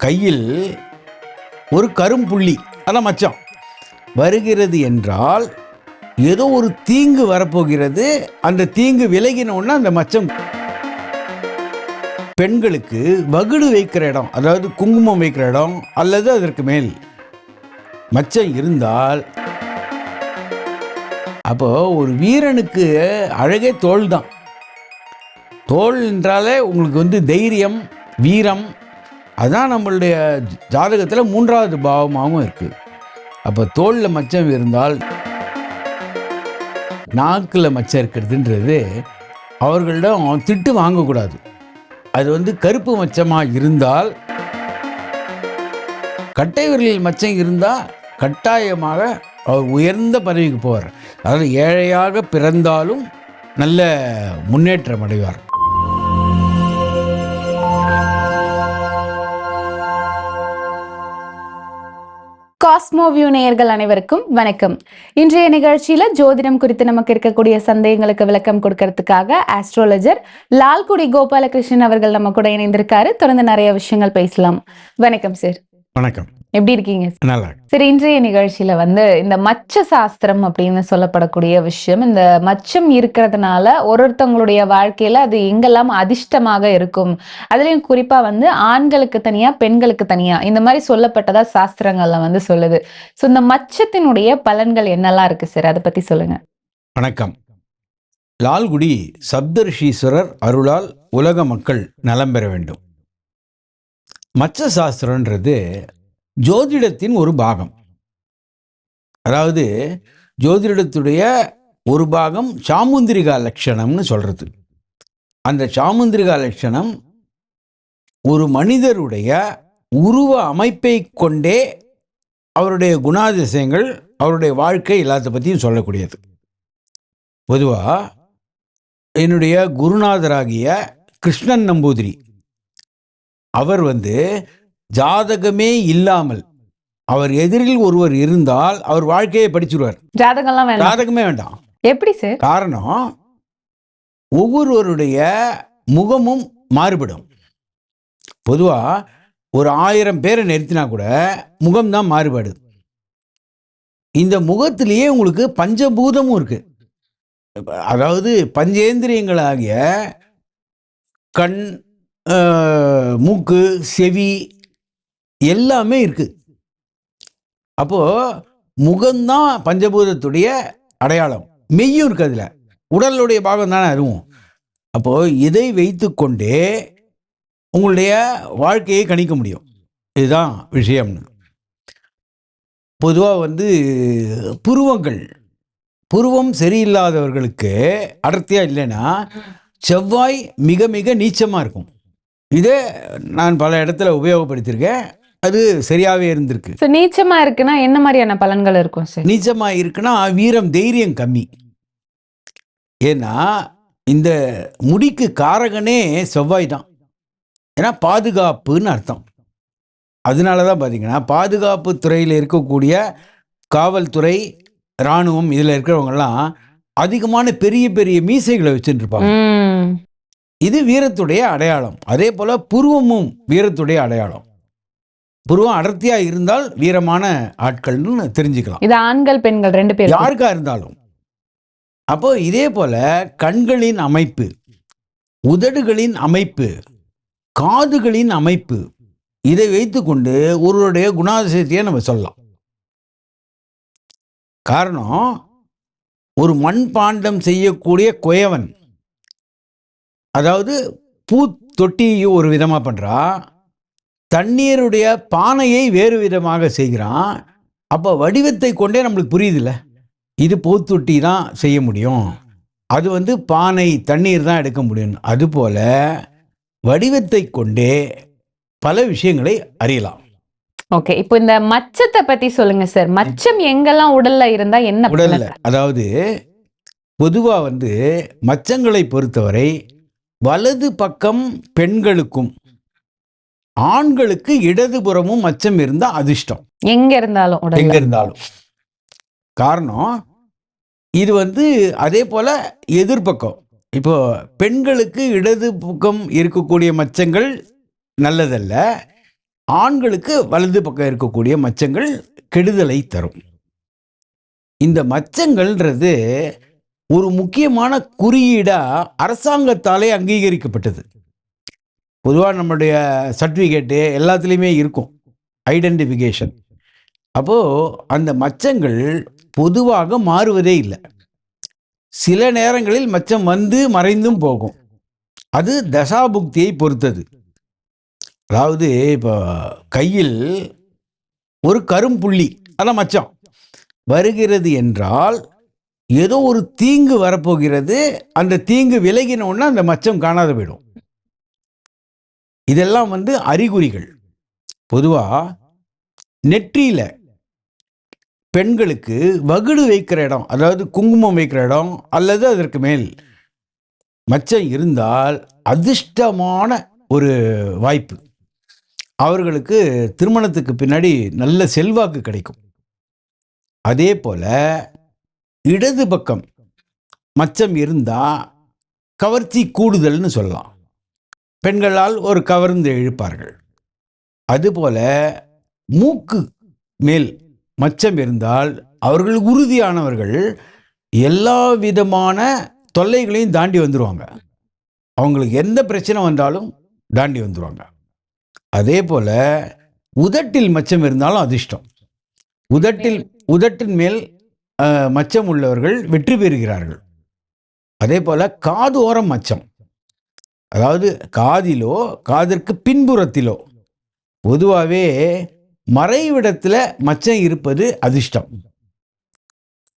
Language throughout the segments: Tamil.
கையில் ஒரு கரும்புள்ளி. அதான் மச்சம். வருகிறது என்றால் ஏதோ ஒரு தீங்கு வரப்போகிறது. அந்த தீங்கு விலகினோன்னா அந்த மச்சம் பெண்களுக்கு வகுடு வைக்கிற இடம் அதாவது குங்குமம் வைக்கிற இடம் அல்லது அதற்கு மேல் மச்சம் இருந்தால் அப்போ ஒரு வீரனுக்கு அழகே தோல் தான் தோல் என்றாலே உங்களுக்கு வந்து தைரியம் வீரம் அதுதான் நம்மளுடைய ஜாதகத்தில் மூன்றாவது பாவமாகவும் இருக்குது அப்போ தோளில் மச்சம் இருந்தால் நாக்கில் மச்சம் இருக்கிறதுன்றது அவர்களிடம் திட்டு வாங்கக்கூடாது. அது வந்து கருப்பு மச்சமாக இருந்தால் கட்டை விரலில் மச்சம் இருந்தால் கட்டாயமாக அவர் உயர்ந்த பதவிக்கு போவார். அதாவது ஏழையாக பிறந்தாலும் நல்ல முன்னேற்றம் அடைவார். காஸ்மோவியூ நேயர்கள் அனைவருக்கும் வணக்கம். இன்றைய நிகழ்ச்சியில ஜோதிடம் குறித்து நமக்கு இருக்கக்கூடிய சந்தேகங்களுக்கு விளக்கம் கொடுக்கறதுக்காக ஆஸ்ட்ரோலஜர் லால்குடி கோபாலகிருஷ்ணன் அவர்கள் நம்ம கூட இணைந்திருக்காரு. தொடர்ந்து நிறைய விஷயங்கள் பேசலாம். வணக்கம் சார் வணக்கம். எப்படி இருக்கீங்க? நல்லா. சரி இன்றைய நிகழ்ச்சியில வந்து இந்த மச்ச சாஸ்திரம் அப்படின்னு சொல்லப்படக்கூடிய விஷயம் இந்த மச்சம் இருக்கிறதுனால ஒரு ஒருத்தவங்களுடைய வாழ்க்கையில அது எங்கெல்லாம் அதிர்ஷ்டமாக இருக்கும்? அதுலயும் குறிப்பா வந்து ஆண்களுக்கு தனியா பெண்களுக்கு தனியா இந்த மாதிரி சொல்லப்பட்டதா சாஸ்திரங்கள்ல வந்து சொல்லுது. சோ இந்த மச்சத்தினுடைய பலன்கள் என்னெல்லாம் இருக்கு சார்? அதை பத்தி சொல்லுங்க. வணக்கம். லால்குடி சப்தர்ஷீஸ்வரர் அருளால் உலக மக்கள் நலம் பெற வேண்டும். மச்ச சாஸ்திரன்றது ஜோதிடத்தின் ஒரு பாகம். அதாவது ஜோதிடத்துடைய ஒரு பாகம் சாமுந்திரிகா லட்சணம்னு சொல்கிறது அந்த சாமுந்திரிகா லட்சணம் ஒரு மனிதருடைய உருவ அமைப்பை கொண்டே அவருடைய குணாதிசயங்கள் அவருடைய வாழ்க்கை எல்லாத்த பற்றியும் சொல்லக்கூடியது. பொதுவாக என்னுடைய குருநாதராகிய கிருஷ்ணன் நம்பூதிரி அவர் வந்து ஜாதகமே இல்லாமல் அவர் எதிரில் ஒருவர் இருந்தால் அவர் வாழ்க்கையை படிச்சிருவார். ஜாதகம்லாம் வேண்டாம். ஜாதகமே வேண்டாம். எப்படி சார்? காரணம் ஒவ்வொருவருடைய முகமும் மாறுபடும். பொதுவாக ஒரு ஆயிரம் பேரை நிறுத்தினா கூட முகம்தான் மாறுபாடு. இந்த முகத்திலேயே உங்களுக்கு பஞ்சபூதமும் இருக்கு. அதாவது பஞ்சேந்திரியங்களாகிய கண் மூக்கு செவி எல்லாமே இருக்குது அப்போது முகம்தான் பஞ்சபூதத்துடைய அடையாளம். மெய்யும் இருக்குது அதில். உடலுடைய பாகம் தானே அதுவும். அப்போது இதை வைத்துக்கொண்டே உங்களுடைய வாழ்க்கையை கணிக்க முடியும். இதுதான் விஷயம்னு. பொதுவாக வந்து புருவங்கள். புருவம் சரியில்லாதவர்களுக்கு அடர்த்தியாக இல்லைன்னா செவ்வாய் மிக மிக நீச்சமாக இருக்கும். இதே நான் பல இடத்துல உபயோகப்படுத்தியிருக்கேன். அது சரியாகவே இருந்திருக்கு. சோ நீச்சமா இருக்குன்னா என்ன மாதிரியான பலன்கள் இருக்கும் சார் நீச்சமாக இருக்குன்னா வீரம் தைரியம் கம்மி. ஏன்னா இந்த முடிக்கு காரகனே செவ்வாய் தான். ஏன்னா பாதுகாப்புன்னு அர்த்தம். அதனால தான் பார்த்தீங்கன்னா பாதுகாப்பு துறையில் இருக்கக்கூடிய காவல்துறை இராணுவம் இதில் இருக்கிறவங்கெல்லாம் அதிகமான பெரிய பெரிய மீசைகளை வச்சுட்டு இருப்பாங்க உம் இது வீரத்துடைய அடையாளம். அதே போல் புருவமும் வீரத்துடைய அடையாளம். புருவம் அடர்த்தியாக இருந்தால் வீரமான ஆட்கள்னு தெரிஞ்சுக்கலாம். இது ஆண்கள் பெண்கள் ரெண்டு பேரும் யாருக்கா இருந்தாலும். அப்போ இதே போல கண்களின் அமைப்பு உதடுகளின் அமைப்பு காதுகளின் அமைப்பு இதை வைத்துக்கொண்டு ஒருவருடைய குணாதிசயத்தையே நம்ம சொல்லலாம். காரணம் ஒரு மண்பாண்டம் செய்யக்கூடிய குயவன் அதாவது பூ தொட்டியை ஒரு விதமாக பண்ணுறா தண்ணீருடைய பானையை வேறு விதமாக செய்கிறான். அப்போ வடிவத்தை கொண்டே நம்மளுக்கு புரியுதுல்ல? இது பூத்தொட்டி தான் செய்ய முடியும். அது வந்து பானை தண்ணீர் தான் எடுக்க முடியும். அதுபோல வடிவத்தை கொண்டே பல விஷயங்களை அறியலாம். ஓகே இப்போ இந்த மச்சத்தை பத்தி சொல்லுங்க சார். மச்சம் எங்கெல்லாம் உடல்ல இருந்தா என்ன உடல்ல? அதாவது பொதுவா வந்து மச்சங்களை பொறுத்தவரை வலது பக்கம் பெண்களுக்கும் ஆண்களுக்கு இடதுபுறமும் மச்சம் இருந்தா அதிர்ஷ்டம். எங்க இருந்தாலும் எங்க இருந்தாலும். காரணம் இது வந்து அதே போல எதிர்பக்கம் இப்போ பெண்களுக்கு இடது பக்கம் இருக்கக்கூடிய மச்சங்கள் நல்லதல்ல. ஆண்களுக்கு வலது பக்கம் இருக்கக்கூடிய மச்சங்கள் கெடுதலை தரும். இந்த மச்சங்கள்ன்றது ஒரு முக்கியமான குறியீடா அரசாங்கத்தாலே அங்கீகரிக்கப்பட்டது. பொதுவாக நம்மளுடைய சர்டிஃபிகேட்டு எல்லாத்துலேயுமே இருக்கும். ஐடென்டிஃபிகேஷன் அப்போது அந்த மச்சங்கள் பொதுவாக மாறுவதே இல்லை. சில நேரங்களில் மச்சம் வந்து மறைந்தும் போகும். அது தசாபுக்தியை பொறுத்தது. அதாவது இப்போ கையில் ஒரு கரும்புள்ளி அதான் மச்சம் வருகிறது என்றால் ஏதோ ஒரு தீங்கு வரப்போகிறது. அந்த தீங்கு விலகின அந்த மச்சம் காணாத போயிடும். இதெல்லாம் வந்து அறிகுறிகள். பொதுவாக நெற்றியில் பெண்களுக்கு வகுடு வைக்கிற இடம் அதாவது குங்குமம் வைக்கிற இடம் அல்லது அதற்கு மேல் மச்சம் இருந்தால் அதிர்ஷ்டமான ஒரு வாய்ப்பு. அவர்களுக்கு திருமணத்துக்கு பின்னாடி நல்ல செல்வாக்கு கிடைக்கும். அதே போல் இடது பக்கம் மச்சம் இருந்தால் கவர்ச்சி கூடுதல்னு சொல்லலாம். பெண்களால் ஒரு கவர்ந்து இழுப்பார்கள் அதுபோல மூக்கு மேல் மச்சம் இருந்தால் அவர்கள் உறுதியானவர்கள் எல்லா விதமான தொல்லைகளையும் தாண்டி வந்துடுவாங்க அவங்களுக்கு எந்த பிரச்சனை வந்தாலும் தாண்டி வந்துடுவாங்க அதே போல உதட்டில் மச்சம் இருந்தாலும் அதிர்ஷ்டம். உதட்டில் உதட்டின் மேல் மச்சம் உள்ளவர்கள் வெற்றி பெறுகிறார்கள். அதே போல காது ஓரம் மச்சம். அதாவது காதிலோ காதிற்கு பின்புறத்திலோ. பொதுவாகவே மறைவிடத்தில் மச்சம் இருப்பது அதிர்ஷ்டம்.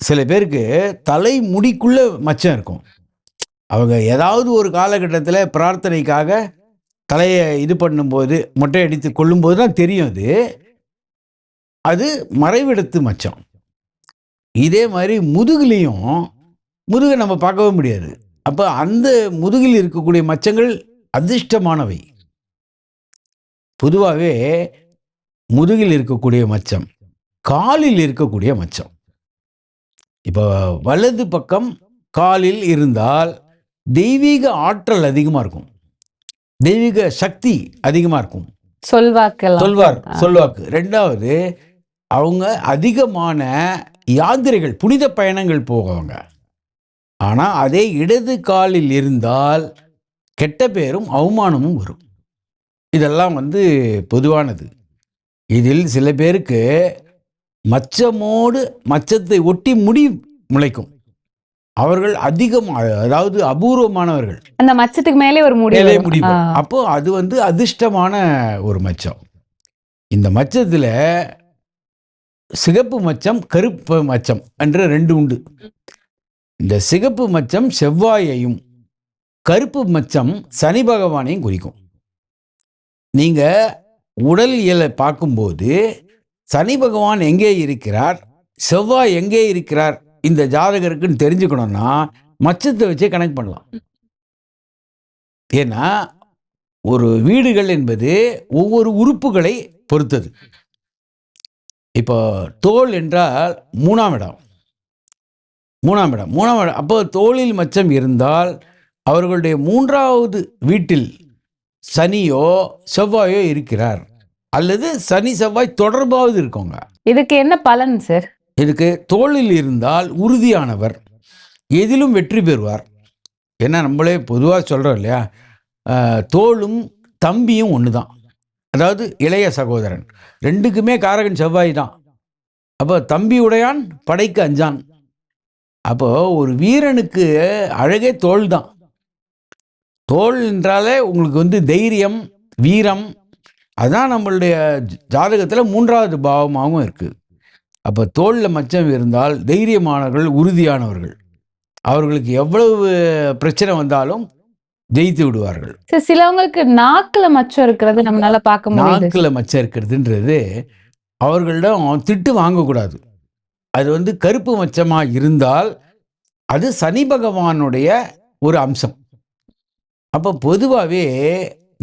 சில பேருக்கு தலை முடிக்குள்ள மச்சம் இருக்கும். அவங்க ஏதாவது ஒரு காலகட்டத்தில் பிரார்த்தனைக்காக தலையை இது பண்ணும்போது மொட்டை அடித்து கொள்ளும்போது தான் தெரியும் அது. அது மறைவிடத்து மச்சம். இதே மாதிரி முதுகுலையும் முதுகை நம்ம பார்க்கவே முடியாது. அப்போ அந்த முதுகில் இருக்கக்கூடிய மச்சங்கள் அதிர்ஷ்டமானவை. பொதுவாகவே முதுகில் இருக்கக்கூடிய மச்சம் காலில் இருக்கக்கூடிய மச்சம். இப்போ வலது பக்கம் காலில் இருந்தால் தெய்வீக ஆற்றல் அதிகமாக இருக்கும். தெய்வீக சக்தி அதிகமாக இருக்கும். சொல்வாக்கெல்லாம். சொல்வார். சொல்வாக்கு. ரெண்டாவது அவங்க அதிகமான யாத்திரைகள் புனித பயணங்கள் போவாங்க ஆனால் அதே இடது காலில் இருந்தால் கெட்ட பேரும் அவமானமும் வரும். இதெல்லாம் வந்து பொதுவானது. இதில் சில பேருக்கு மச்சமோடு மச்சத்தை ஒட்டி முடி முளைக்கும். அவர்கள் அதிகம் அதாவது அபூர்வமானவர்கள். அந்த மச்சத்துக்கு மேலே ஒரு மேலே. முடிவு ஆ. அப்போ அது வந்து அதிர்ஷ்டமான ஒரு மச்சம். இந்த மச்சத்தில் சிகப்பு மச்சம் கருப்பு மச்சம் என்ற ரெண்டு உண்டு. இந்த சிகப்பு மச்சம் செவ்வாயையும் கருப்பு மச்சம் சனி பகவானையும் குறிக்கும். நீங்கள் உடல் இயலை பார்க்கும்போது சனி பகவான் எங்கே இருக்கிறார் செவ்வாய் எங்கே இருக்கிறார் இந்த ஜாதகருக்குன்னு தெரிஞ்சுக்கணும்னா மச்சத்தை வச்சே கனெக்ட் பண்ணலாம். ஏன்னா ஒரு வீடுகள் என்பது ஒவ்வொரு உறுப்புகளை பொறுத்தது. இப்போ தோல் என்றால் மூணாம் இடம். மூணாம் இடம். மூணாம் இடம். அப்போ தோளில் மச்சம் இருந்தால் அவர்களுடைய மூன்றாவது வீட்டில் சனியோ செவ்வாயோ இருக்கிறார். அல்லது சனி செவ்வாய் தொடர்பாவது இருக்கோங்க இதுக்கு என்ன பலன் சார்? இதுக்கு தோளில் இருந்தால் உறுதியானவர். எதிலும் வெற்றி பெறுவார். ஏன்னா நம்மளே பொதுவாக சொல்கிறோம் இல்லையா? தோளும் தம்பியும் ஒன்று தான் அதாவது இளைய சகோதரன். ரெண்டுக்குமே காரகன் செவ்வாய் தான். அப்போ தம்பி உடையான் படைக்கு அஞ்சான். அப்போ ஒரு வீரனுக்கு அழகே தோள் தான் தோல் என்றாலே உங்களுக்கு வந்து தைரியம் வீரம். அதான் நம்மளுடைய ஜாதகத்தில் மூன்றாவது பாவமாகவும் இருக்குது அப்போ தோளில் மச்சம் இருந்தால் தைரியமானவர்கள் உறுதியானவர்கள். அவர்களுக்கு எவ்வளவு பிரச்சனை வந்தாலும் ஜெயித்து விடுவார்கள். சிலவங்களுக்கு நாக்குல மச்சம் இருக்கிறது நம்மளால பார்க்க நாக்கில் மச்சம் இருக்கிறதுன்றது அவர்களிடம் திட்டு வாங்கக்கூடாது. அது வந்து கருப்பு மச்சமாக இருந்தால் அது சனி பகவானுடைய ஒரு அம்சம். அப்போ பொதுவாகவே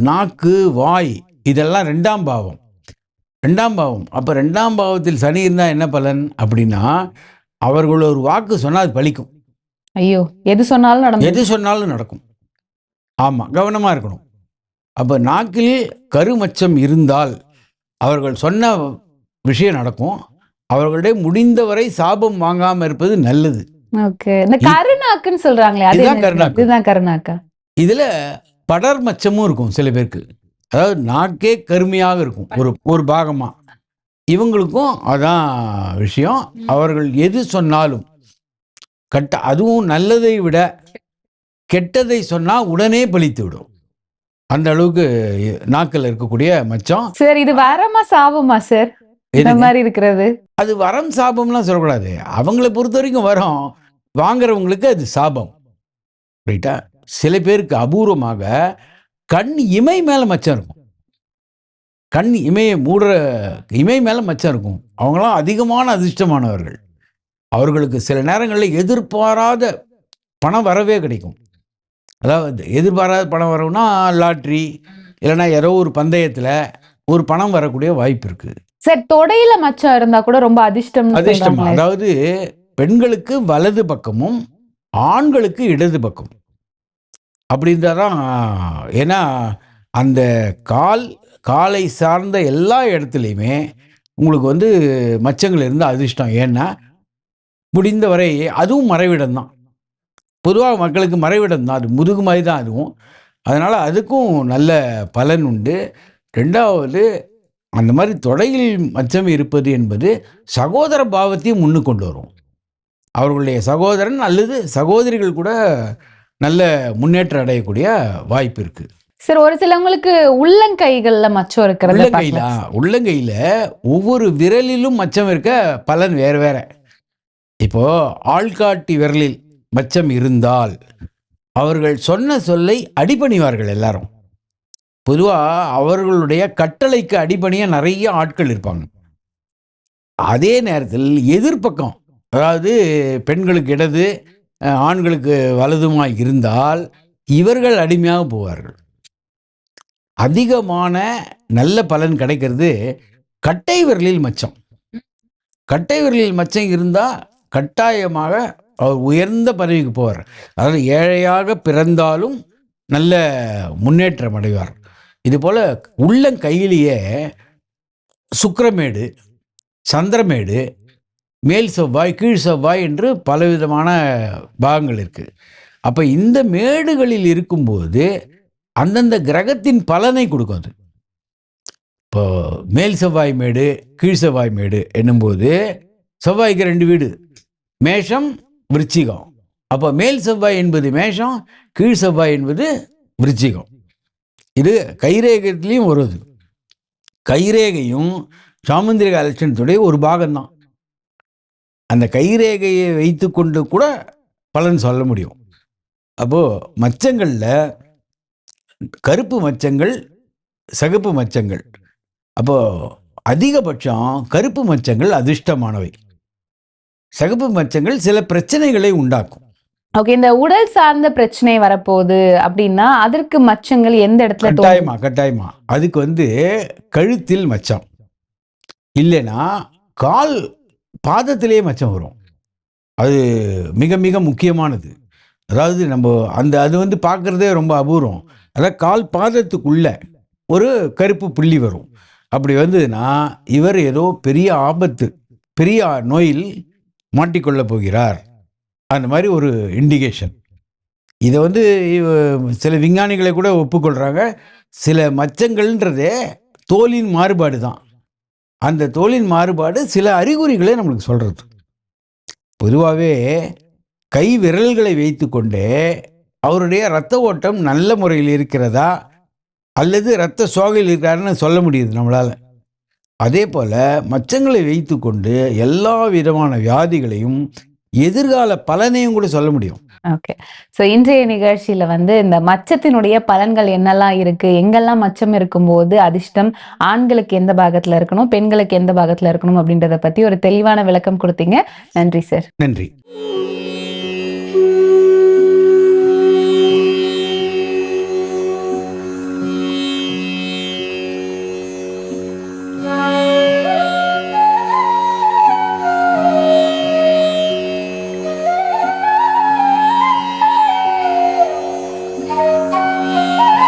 நாக்கு வாய் இதெல்லாம் ரெண்டாம் பாவம். ரெண்டாம் பாவம். அப்போ ரெண்டாம் பாவத்தில் சனி இருந்தால் என்ன பலன் அப்படின்னா அவர்கள் ஒரு வாக்கு சொன்னால் அது பலிக்கும் ஐயோ எது சொன்னாலும் நடந்து எது சொன்னாலும் நடக்கும். ஆமாம் கவனமாக இருக்கணும். அப்போ நாக்கில் கருமச்சம் இருந்தால் அவர்கள் சொன்ன விஷயம் நடக்கும். அவர்களுடைய முடிந்தவரை சாபம் வாங்காம இருப்பது நல்லது. இந்த சொல்றாங்களே இதுதான். இதுதான் கருநாக்கா இதுல படர் மச்சமும் இருக்கும் சில பேருக்கு. அதாவது நாக்கே கருமையாக இருக்கும் ஒரு ஒரு பாகமா. இவங்களுக்கும் அதான் விஷயம். அவர்கள் எது சொன்னாலும் கட்ட அதுவும் நல்லதை விட கெட்டதை சொன்னா உடனே பலித்து விடும். அந்த அளவுக்கு நாக்கில் இருக்கக்கூடிய மச்சம். சார் இது வரமா சாபமா சார் இந்த? மாதிரி இருக்கிறது. அது வரம் சாபம்லாம் சொல்லக்கூடாது. அவங்கள பொறுத்த வரைக்கும் வரும். வாங்குறவங்களுக்கு அது சாபம். ரைட்டா சில பேருக்கு அபூர்வமாக கண் இமை மேல மச்சம் இருக்கும். கண் இமையை மூடுற இமை மேல மச்சம் இருக்கும். அவங்களாம் அதிகமான அதிர்ஷ்டமானவர்கள். அவர்களுக்கு சில நேரங்களில் எதிர்பாராத பணம் வரவே கிடைக்கும். அதாவது எதிர்பாராத பணம் வரும்னா லாட்ரி இல்லைன்னா ஏதோ ஒரு பந்தயத்தில் ஒரு பணம் வரக்கூடிய வாய்ப்பு இருக்குது சார் தொடையில மச்சம் இருந்தா கூட ரொம்ப அதிர்ஷ்டம்? அதிர்ஷ்டம் அதாவது பெண்களுக்கு வலது பக்கமும் ஆண்களுக்கு இடது பக்கம் அப்படி இருந்தால் தான் ஏன்னா அந்த கால் காலை சார்ந்த எல்லா இடத்துலையுமே உங்களுக்கு வந்து மச்சங்கள் இருந்தால் அதிர்ஷ்டம். ஏன்னா முடிந்தவரை அதுவும் மறைவிடம் தான். பொதுவாக மக்களுக்கு மறைவிடம் தான். அது முதுகு மாதிரி தான் அதுவும். அதனால் அதுக்கும் நல்ல பலன் உண்டு. ரெண்டாவது அந்த மாதிரி தொடையில் மச்சம் இருப்பது என்பது சகோதர பாவத்தையும் முன்னு கொண்டு வரும். அவர்களுடைய சகோதரன் அல்லது சகோதரிகள் கூட நல்ல முன்னேற்றம் அடையக்கூடிய வாய்ப்பு இருக்கு. சார் ஒரு சிலவங்களுக்கு உள்ளங்கைகள்ல மச்சம் இருக்கிறத உள்ளங்கையில. உள்ளங்கையில ஒவ்வொரு விரலிலும் மச்சம் இருக்க பலன் வேற வேற. இப்போ ஆள்காட்டி விரலில் மச்சம் இருந்தால் அவர்கள் சொன்ன சொல்லை அடிபணிவார்கள் எல்லாரும். பொதுவாக அவர்களுடைய கட்டளைக்கு அடிபணிய நிறைய ஆட்கள் இருப்பாங்க. அதே நேரத்தில் எதிர்ப்பக்கம் அதாவது பெண்களுக்கு இடது ஆண்களுக்கு வலதுமாய் இருந்தால் இவர்கள் அடிமையாக போவார்கள். அதிகமான நல்ல பலன் கிடைக்கிறது கட்டை விரலில் மச்சம். கட்டை விரலில் மச்சம் இருந்தால் கட்டாயமாக அவர் உயர்ந்த பதவிக்கு போவார். அதாவது ஏழையாக பிறந்தாலும் நல்ல முன்னேற்றம் அடைவார். இது போல் உள்ளங்கையிலேயே சுக்கரமேடு சந்திரமேடு மேல் செவ்வாய் கீழ் செவ்வாய் என்று பலவிதமான பாகங்கள் இருக்குது அப்போ இந்த மேடுகளில் இருக்கும்போது அந்தந்த கிரகத்தின் பலனை கொடுக்கும் அது. இப்போ மேல் செவ்வாய் மேடு கீழ் செவ்வாய் மேடு என்னும்போது செவ்வாய்க்கு ரெண்டு வீடு மேஷம் விருச்சிகம். அப்போ மேல் செவ்வாய் என்பது மேஷம் கீழ் செவ்வாய் என்பது விருச்சிகம். இது கைரேகத்திலையும் வருது. கைரேகையும் சாமுந்திரிக அலட்சணத்துடைய ஒரு பாகம்தான். அந்த கைரேகையை வைத்துக்கொண்டு கூட பலன் சொல்ல முடியும். அப்போது மச்சங்களில் கருப்பு மச்சங்கள் சிகப்பு மச்சங்கள். அப்போது அதிகபட்சம் கருப்பு மச்சங்கள் அதிர்ஷ்டமானவை. சிகப்பு மச்சங்கள் சில பிரச்சனைகளை உண்டாக்கும். ஓகே இந்த உடல் சார்ந்த பிரச்சனை வரப்போகுது அப்படின்னா அதற்கு மச்சங்கள் எந்த இடத்துல கட்டாயமா கட்டாயமா. அதுக்கு வந்து கழுத்தில் மச்சம். இல்லைன்னா கால் பாதத்திலேயே மச்சம் வரும். அது மிக மிக முக்கியமானது. அதாவது நம்ம அந்த அது வந்து பார்க்குறதே ரொம்ப அபூர்வம். அதாவது கால் பாதத்துக்குள்ள ஒரு கருப்பு புள்ளி வரும். அப்படி வந்ததுன்னா இவர் ஏதோ பெரிய ஆபத்து பெரிய நோயில் மாட்டிக்கொள்ளப் போகிறார். அந்த மாதிரி ஒரு இண்டிகேஷன் இதை வந்து சில விஞ்ஞானிகளை கூட ஒப்புக்கொள்கிறாங்க சில மச்சங்கள்ன்றதே தோலின் மாறுபாடு தான். அந்த தோலின் மாறுபாடு சில அறிகுறிகளை நம்மளுக்கு சொல்கிறது பொதுவாகவே கை விரல்களை வைத்துக்கொண்டே அவருடைய இரத்த ஓட்டம் நல்ல முறையில் இருக்கிறதா? அல்லது இரத்த சோகையில் இருக்காருன்னு சொல்ல முடியுது நம்மளால். அதே போல் மச்சங்களை வைத்துக்கொண்டு எல்லா விதமான வியாதிகளையும் எதிர்கால பலனையும் கூட சொல்ல முடியும். ஓகே சோ இன்றைய நிகழ்ச்சியில வந்து இந்த மச்சத்தினுடைய பலன்கள் என்னெல்லாம் இருக்கு? எங்கெல்லாம் மச்சம் இருக்கும்போது அதிர்ஷ்டம்? ஆண்களுக்கு எந்த பாகத்துல இருக்கணும்? பெண்களுக்கு எந்த பாகத்துல இருக்கணும் அப்படின்றத பத்தி ஒரு தெளிவான விளக்கம் கொடுத்தீங்க. நன்றி சார் நன்றி.